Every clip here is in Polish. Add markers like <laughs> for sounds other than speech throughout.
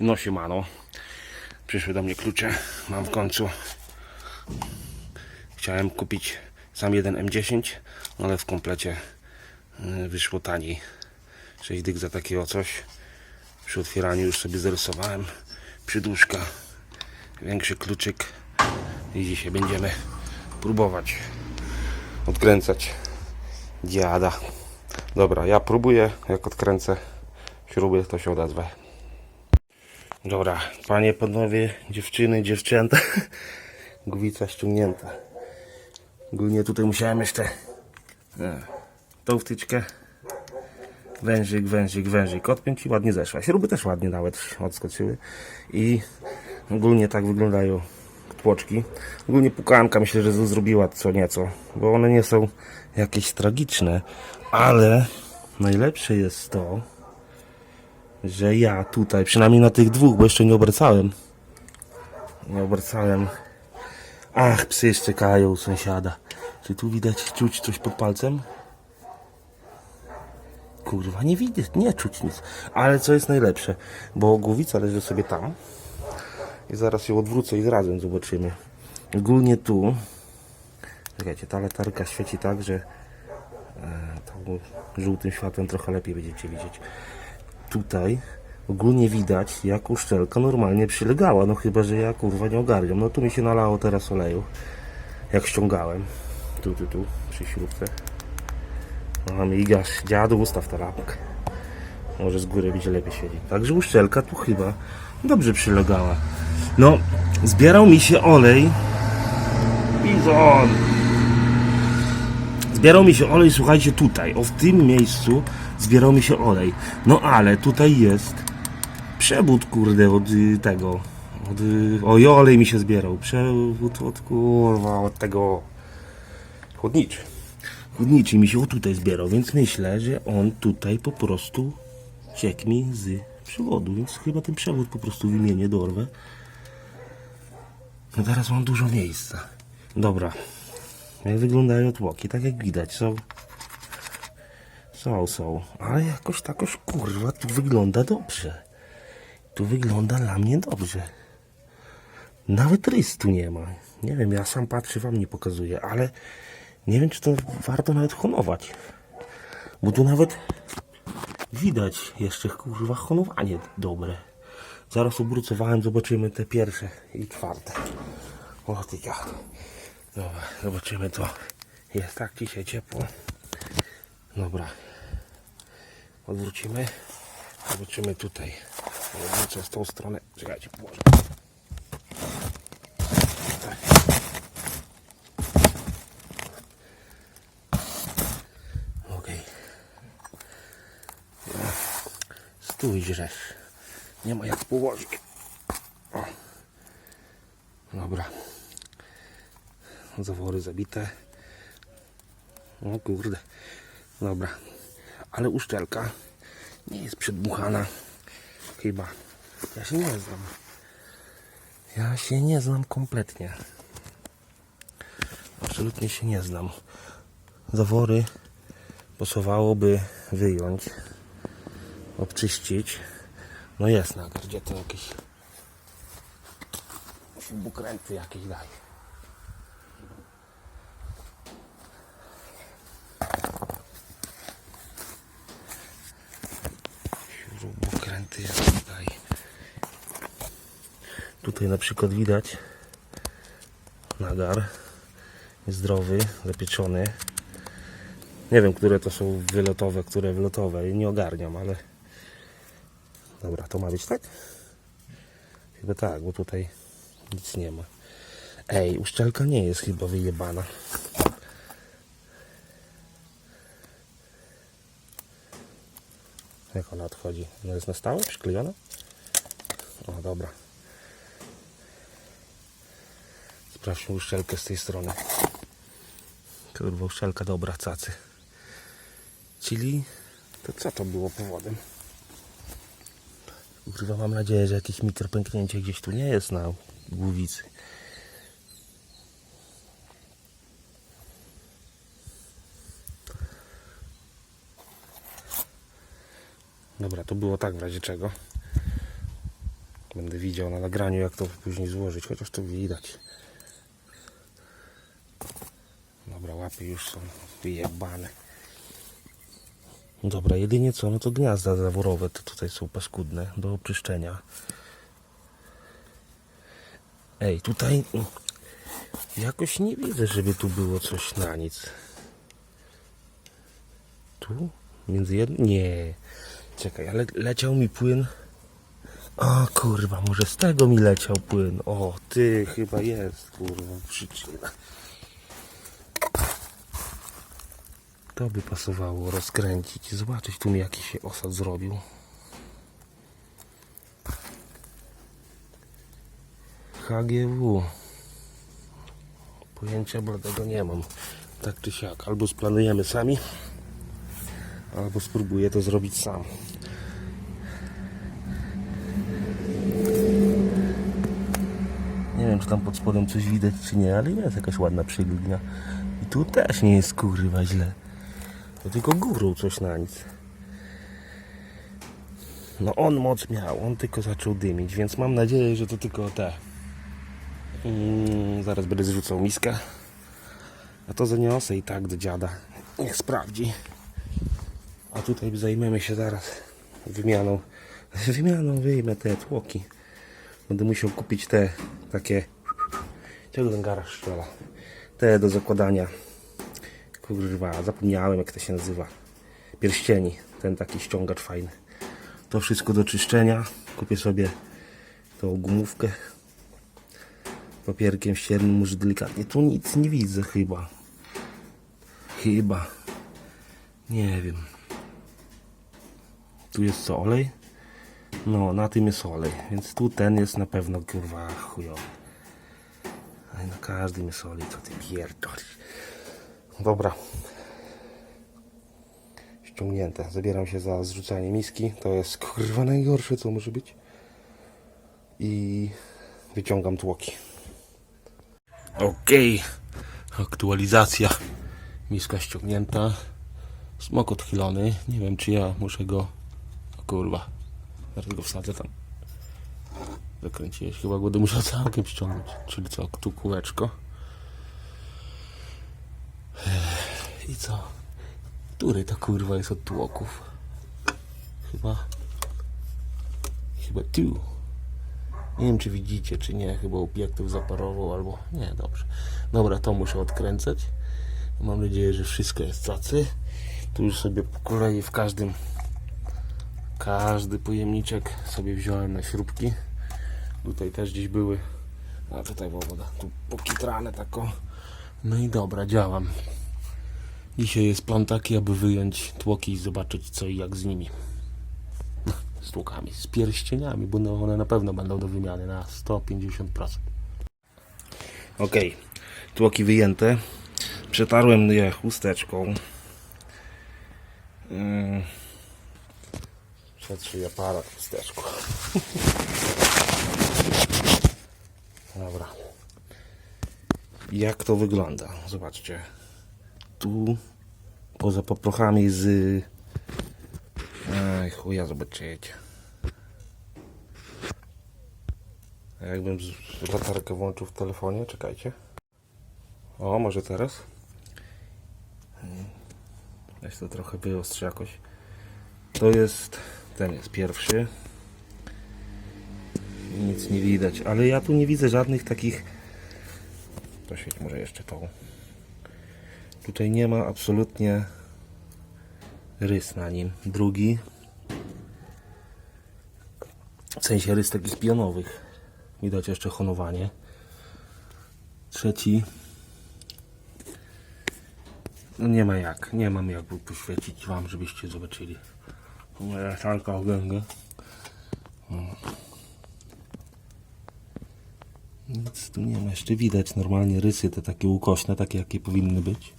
No siemano. Przyszły do mnie klucze. Mam w końcu. Chciałem kupić sam jeden M10, ale w komplecie y, wyszło taniej. 6 dych za takiego coś. Przy otwieraniu już sobie zarysowałem przyduszka, większy kluczyk i dzisiaj będziemy próbować odkręcać dziada. Dobra, ja próbuję, jak odkręcę śruby, to się odezwę. Dobra, panie, panowie, dziewczyny, dziewczęta. Głowica ściągnięta. Ogólnie tutaj musiałem jeszcze e, tą wtyczkę wężyk, wężyk, wężyk odpiąć i ładnie zeszła. Śruby też ładnie nawet odskoczyły i ogólnie tak wyglądają tłoczki. Ogólnie pukanka myślę, że zrobiła co nieco, bo one nie są jakieś tragiczne, ale najlepsze jest to, że ja tutaj, przynajmniej na tych dwóch, bo jeszcze nie obracałem, nie obracałem. Ach, psy szczekają u sąsiada. Czy tu widać, czuć coś pod palcem? Kurwa, nie widać, nie czuć nic. Ale co jest najlepsze, bo głowica leży sobie tam i zaraz ją odwrócę i razem zobaczymy. Ogólnie tu, czekajcie, ta latarka świeci tak, że e, żółtym światłem trochę lepiej będziecie widzieć. Tutaj ogólnie widać, jak uszczelka normalnie przylegała, no chyba, że ja kurwa nie ogarniam. No tu mi się nalało teraz oleju, jak ściągałem. Tu, tu, tu, przy śrubce. No, migasz, dziadu, ustaw tę lampkę. Może z góry będzie lepiej świecić. Także uszczelka tu chyba dobrze przylegała. No, zbierał mi się olej. Bizon! Zbierał mi się olej, słuchajcie, tutaj. O, w tym miejscu zbierał mi się olej. No ale tutaj jest przewód, kurde, od y, tego. Od, y, oj, olej mi się zbierał. Przewód od, kurwa, od tego chłodniczy. Chłodniczy mi się o tutaj zbierał, więc myślę, że on tutaj po prostu ciekł mi z przewodu, więc chyba ten przewód po prostu wymienię, dorwę. No teraz mam dużo miejsca. Dobra. Jak wyglądają tłoki? Tak jak widać, są... Są, są. Ale jakoś takoś, kurwa, tu wygląda dobrze. Tu wygląda dla mnie dobrze. Nawet rys tu nie ma. Nie wiem, ja sam patrzę, wam nie pokazuję, ale nie wiem, czy to warto nawet honować. Bo tu nawet widać jeszcze, kurwa, honowanie dobre. Zaraz obrócowałem, zobaczymy te pierwsze i czwarte. O ty dziad. Dobra, zobaczymy to. Jest tak dzisiaj ciepło. Dobra. Odwrócimy. Zobaczymy tutaj. Odwrócę z tą stronę. Czekajcie. Tak. Okej. Stój, żresz. Nie ma jak położyć. O. Dobra. Zawory zabite. O kurde. Dobra. Ale uszczelka nie jest przedmuchana. Chyba. Ja się nie znam. Ja się nie znam kompletnie. Absolutnie się nie znam. Zawory pasowałoby wyjąć, obczyścić. No jest na gdzie to jakieś śrubokręty jakieś daj. Tutaj na przykład widać nagar zdrowy, zapieczony. Nie wiem, które to są wylotowe, które wylotowe. Nie ogarniam, ale Dobra, to ma być tak? Chyba tak, bo tutaj nic nie ma. Ej, uszczelka nie jest chyba wyjebana. Jak ona odchodzi? No jest na stałe przyklejona? O, dobra. Sprawdźmy uszczelkę z tej strony. Kurwa, uszczelka dobra, cacy. Czyli to co to było powodem? Kurwa, mam nadzieję, że jakieś mikropęknięcie gdzieś tu nie jest na głowicy. Dobra, to było tak w razie czego. Będę widział na nagraniu, jak to później złożyć, chociaż to widać. Dobra, łapy już są wyjebane. Dobra, jedynie co, no to gniazda zaworowe to tutaj są paskudne do oczyszczenia. Ej, tutaj jakoś nie widzę, żeby tu było coś na nic. Tu? Między jednym? Nie. Czekaj, ale leciał mi płyn. O kurwa, może z tego mi leciał płyn. O, ty chyba jest, kurwa, przyczyna. To by pasowało rozkręcić. Zobaczyć tu mi jakiś się osad zrobił. HGW. Pojęcia bladego nie mam. Tak czy siak. Albo splanujemy sami, albo spróbuję to zrobić sam. Nie wiem, czy tam pod spodem coś widać, czy nie, ale jest jakaś ładna przygludnia. I tu też nie jest kurwa źle. To tylko górą coś na nic. No on moc miał, on tylko zaczął dymić, więc mam nadzieję, że to tylko te. Mm, zaraz będę zrzucał miskę. A to zaniosę i tak do dziada. Niech sprawdzi. A tutaj zajmiemy się zaraz wymianą. <laughs> Wymianą wyjmę te tłoki. Będę musiał kupić te takie. Ten garaż strzela? Te do zakładania. Kurwa, zapomniałem jak to się nazywa. Pierścieni. Ten taki ściągacz fajny. To wszystko do czyszczenia. Kupię sobie tą gumówkę. Papierkiem ściernym może delikatnie. Tu nic nie widzę chyba. Chyba. Nie wiem. Tu jest co, olej? No, na tym jest olej, więc tu ten jest na pewno kurwa chujowy. Ale na każdym jest olej, co ty pierdolisz. Dobra. Ściągnięte. Zabieram się za zrzucanie miski. To jest kurwa najgorsze, co może być. I wyciągam tłoki. Okej. Aktualizacja. Miska ściągnięta. Smok odchylony. Nie wiem, czy ja muszę go... O kurwa. Zaraz go wsadzę tam. Zakręciłeś. Chyba go musiał całkiem ściągnąć. Czyli co? Tu kółeczko. I co? Który to kurwa jest od tłoków? Chyba... Chyba tu. Nie wiem, czy widzicie, czy nie. Chyba obiektyw zaparował albo... Nie, dobrze. Dobra, to muszę odkręcać. Mam nadzieję, że wszystko jest cacy. Tu już sobie po kolei w każdym każdy pojemniczek sobie wziąłem na śrubki. Tutaj też gdzieś były. A tutaj woda. Tu pokitrane tako. No i dobra, działam. Dzisiaj jest plan taki, aby wyjąć tłoki i zobaczyć co i jak z nimi. <laughs> Z tłokami, z pierścieniami, bo no one na pewno będą do wymiany na 150%. Ok, tłoki wyjęte. Przetarłem je chusteczką. Yy. Przetrzyj aparat chusteczką. <laughs> Dobra. Jak to wygląda? Zobaczcie. Tu poza poprochami z... Aj, chuja zobaczycie. Jakbym latarkę włączył w telefonie, czekajcie. O, może teraz? Weź to trochę wyostrzy jakoś. To jest, ten jest pierwszy. Nic nie widać, ale ja tu nie widzę żadnych takich. Świeć może jeszcze tą. Tutaj nie ma absolutnie rys na nim. Drugi. W sensie rys takich pionowych. Widać jeszcze honowanie. Trzeci. No nie ma jak, nie mam jak poświecić wam, żebyście zobaczyli. Moja szalka o gęgę. Nic tu nie ma, jeszcze widać normalnie rysy te takie ukośne, takie jakie powinny być.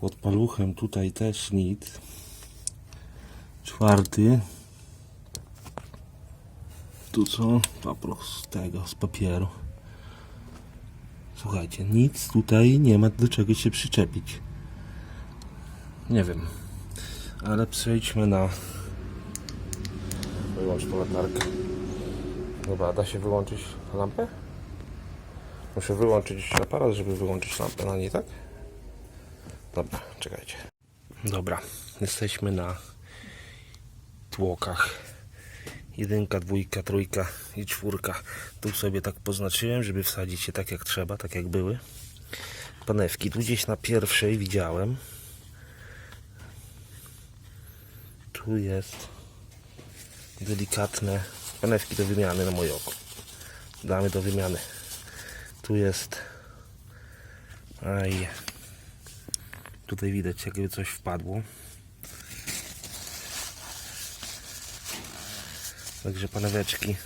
Pod paluchem tutaj też nic. Czwarty. Tu co? Paproch z tego, z papieru. Słuchajcie, nic tutaj nie ma do czego się przyczepić. Nie wiem. Ale przejdźmy na wyłącz tą latarkę. Dobra, da się wyłączyć lampę? Muszę wyłączyć aparat, żeby wyłączyć lampę na niej, tak? Dobra, czekajcie. Dobra, jesteśmy na tłokach. Jedynka, dwójka, trójka i czwórka. Tu sobie tak poznaczyłem, żeby wsadzić je tak jak trzeba, tak jak były. Panewki. Tu gdzieś na pierwszej widziałem. Tu jest delikatne panewki do wymiany na moje oko. Damy do wymiany. Tu jest. Aj. Tutaj widać, jakby coś wpadło. Także paneweczki.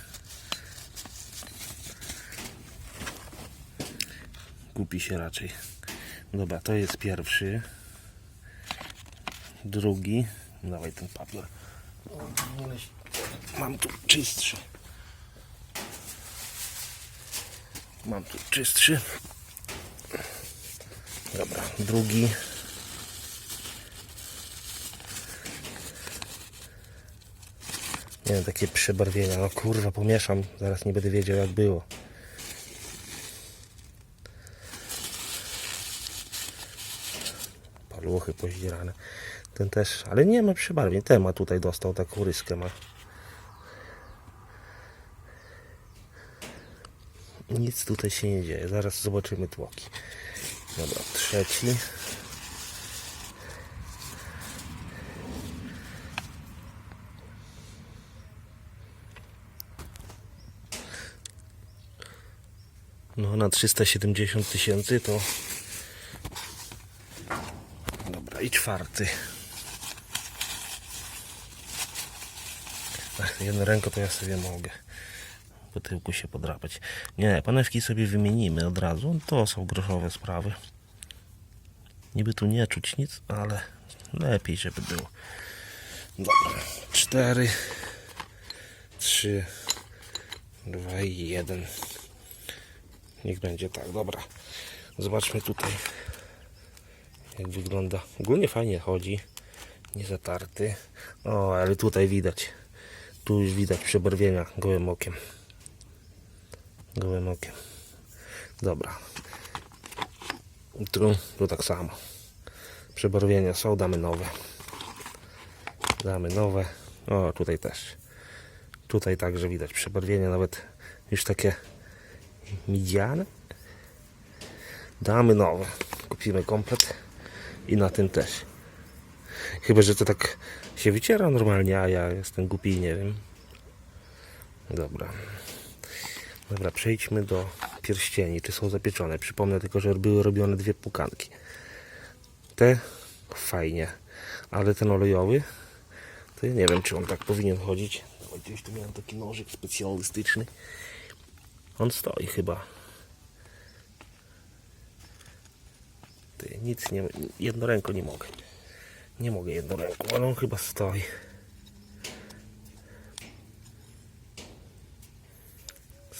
Kupi się raczej. Dobra, to jest pierwszy. Drugi. Dawaj ten papier. Mam tu czystszy. Mam tu czystszy. Dobra, drugi. Nie wiem, takie przebarwienia. No kurwa, pomieszam. Zaraz nie będę wiedział jak było. Paluchy pozdzierane. Ten też, ale nie ma przebarwień. Ten ma tutaj dostał taką ryskę ma. Nic tutaj się nie dzieje. Zaraz zobaczymy tłoki. Dobra, trzeci. No na 370 tysięcy to Dobra i czwarty Jedną ręką to ja sobie mogę po tyłku się podrapać Nie, panewki sobie wymienimy od razu To są groszowe sprawy Niby tu nie czuć nic, ale lepiej żeby było Dobra, cztery Trzy Dwa i jeden Niech będzie tak, dobra. Zobaczmy tutaj, jak wygląda. Ogólnie fajnie chodzi, nie zatarty. O, ale tutaj widać. Tu już widać przebarwienia gołym okiem. Gołym okiem. Dobra. Tu, tu tak samo. Przebarwienia są, damy nowe. Damy nowe. O, tutaj też. Tutaj także widać przebarwienia, nawet już takie midziane. Damy nowe. Kupimy komplet i na tym też. Chyba, że to tak się wyciera normalnie, a ja jestem głupi i nie wiem. Dobra. Dobra, przejdźmy do pierścieni. Czy są zapieczone? Przypomnę tylko, że były robione dwie pukanki. Te fajnie, ale ten olejowy to ja nie wiem, czy on tak powinien chodzić. Dawaj, gdzieś tu miałem taki nożyk specjalistyczny. On stoi chyba. Ty, nic nie... Jedną ręką nie mogę. Nie mogę jedną ręką, ale on chyba stoi.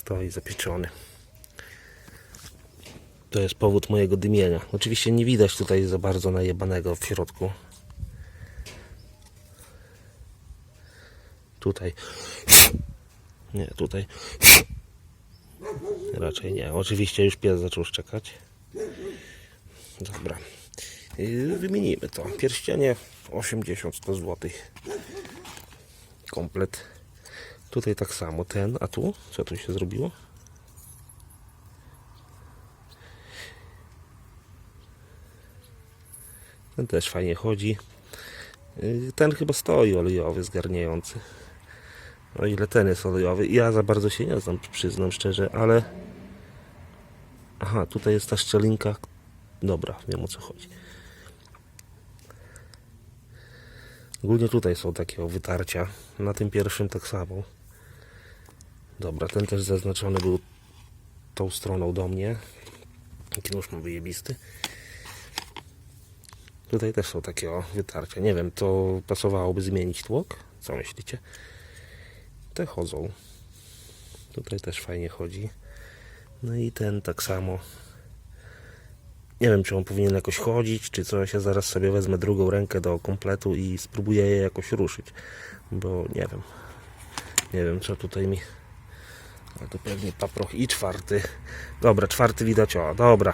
Stoi zapieczony. To jest powód mojego dymienia. Oczywiście nie widać tutaj za bardzo najebanego w środku. Tutaj. Nie, tutaj. Raczej nie. Oczywiście już pies zaczął szczekać. Dobra. Yy, Wymienimy to. Pierścienie 80-100 zł. Komplet. Tutaj tak samo ten, a tu? Co tu się zrobiło? Ten też fajnie chodzi. Yy, Ten chyba stoi olejowy, zgarniający. O ile ten jest olejowy. Ja za bardzo się nie znam, przyznam szczerze, ale... Aha, tutaj jest ta szczelinka. Dobra, wiem o co chodzi. Ogólnie tutaj są takie wytarcia. Na tym pierwszym tak samo. Dobra, ten też zaznaczony był tą stroną do mnie. Jaki nóż mam wyjebisty. Tutaj też są takie o wytarcia. Nie wiem, to pasowałoby zmienić tłok? Co myślicie? Te chodzą. Tutaj też fajnie chodzi. No i ten tak samo. Nie wiem, czy on powinien jakoś chodzić, czy coś. Ja zaraz sobie wezmę drugą rękę do kompletu i spróbuję je jakoś ruszyć. Bo nie wiem. Nie wiem co tutaj mi. A to pewnie paproch i czwarty. Dobra, czwarty widać, o, dobra.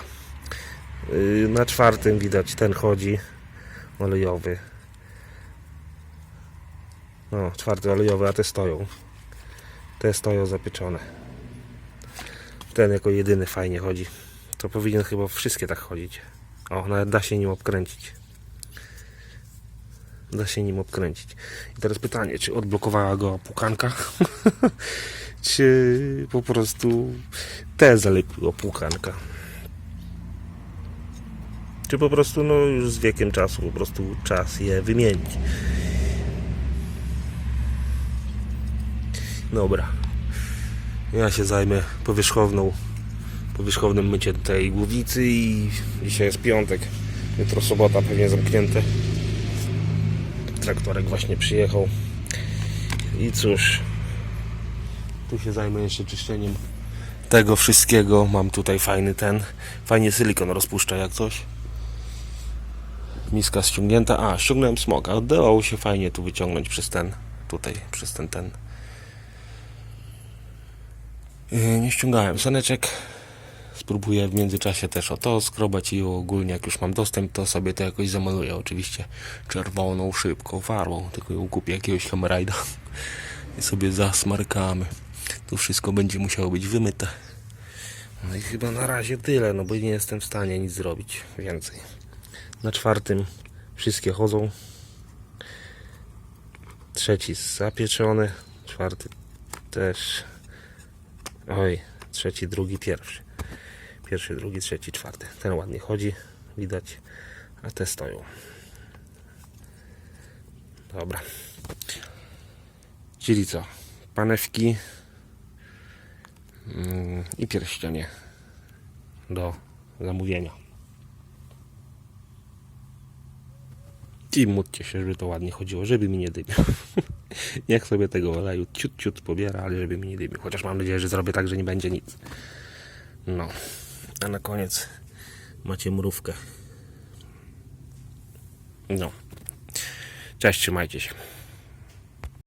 Yy, na czwartym widać ten chodzi olejowy. No, czwarty olejowy, a te stoją. Te stoją zapieczone. Ten jako jedyny fajnie chodzi. To powinien chyba wszystkie tak chodzić. O, nawet da się nim obkręcić. Da się nim obkręcić. I teraz pytanie, czy odblokowała go pukanka? <laughs> czy po prostu te zalepiło pukanka? Czy po prostu no już z wiekiem czasu po prostu czas je wymienić? Dobra. Ja się zajmę powierzchowną powierzchownym myciem tej głowicy i dzisiaj jest piątek. Jutro sobota pewnie zamknięte. Traktorek właśnie przyjechał. I cóż, tu się zajmę jeszcze czyszczeniem tego wszystkiego. Mam tutaj fajny ten, fajnie silikon rozpuszcza jak coś. Miska ściągnięta. A, ściągnąłem smoka. Udało się fajnie tu wyciągnąć przez ten, tutaj, przez ten, ten. Yy, Nie ściągałem saneczek. Spróbuję w międzyczasie też o to skrobać i ogólnie jak już mam dostęp, to sobie to jakoś zamaluję. Oczywiście czerwoną, szybką farbą, tylko ją kupię jakiegoś kamerajda i sobie zasmarkamy. Tu wszystko będzie musiało być wymyte. No i chyba na razie tyle, no bo nie jestem w stanie nic zrobić więcej. Na czwartym wszystkie chodzą. Trzeci zapieczony, czwarty też. Oj, trzeci, drugi, pierwszy. Pierwszy, drugi, trzeci, czwarty. Ten ładnie chodzi, widać, a te stoją. Dobra. Czyli co? Panewki mm, i pierścienie do zamówienia. I módlcie się, żeby to ładnie chodziło, żeby mi nie dymiał. <laughs> Niech sobie tego oleju ciut, ciut pobiera, ale żeby mi nie dymił. Chociaż mam nadzieję, że zrobię tak, że nie będzie nic. No. A na koniec macie mrówkę. No. Cześć, trzymajcie się.